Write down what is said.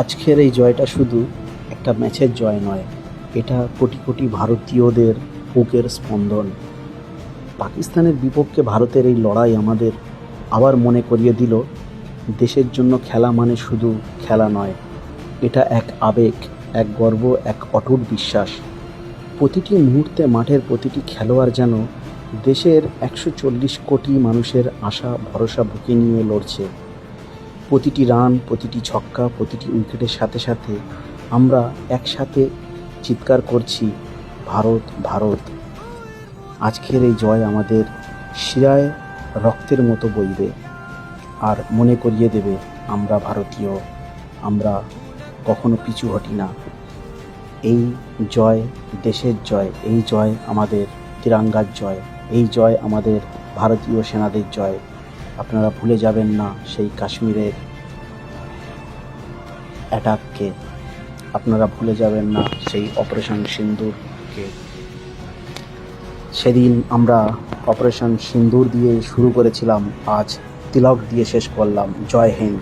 আজকের এই জয়টা শুধু একটা ম্যাচের জয় নয়, এটা কোটি কোটি ভারতীয়দের বুকের স্পন্দন। পাকিস্তানের বিপক্ষে ভারতের এই লড়াই আমাদের আবার মনে করিয়ে দিল, দেশের জন্য খেলা মানে শুধু খেলা নয়, এটা এক আবেগ, এক গর্ব, এক অটুট বিশ্বাস। প্রতিটি মুহূর্তে মাঠের প্রতিটি খেলোয়াড় যেন দেশের একশো চল্লিশ কোটি মানুষের আশা, ভরসা বুকে নিয়ে লড়ছে। প্রতিটি রান, প্রতিটি ছক্কা, প্রতিটি উইকেটের সাথে সাথে আমরা একসাথে চিৎকার করছি, ভারত ভারত। আজকের এই জয় আমাদের শিরায় রক্তের মতো বইবে আর মনে করিয়ে দেবে, আমরা ভারতীয়, আমরা কখনো পিছু হটি না। এই জয় দেশের জয়, এই জয় আমাদের তিরাঙ্গার জয়, এই জয় আমাদের ভারতীয় সেনাদের জয়। আপনারা ভুলে যাবেন না সেই কাশ্মীরের অ্যাটাককে। আপনারা ভুলে যাবেন না সেই অপারেশন সিন্দুরকে। সেদিন আমরা অপারেশন সিন্দুর দিয়ে শুরু করেছিলাম, আজ তিলক দিয়ে শেষ করলাম। জয় হিন্দ।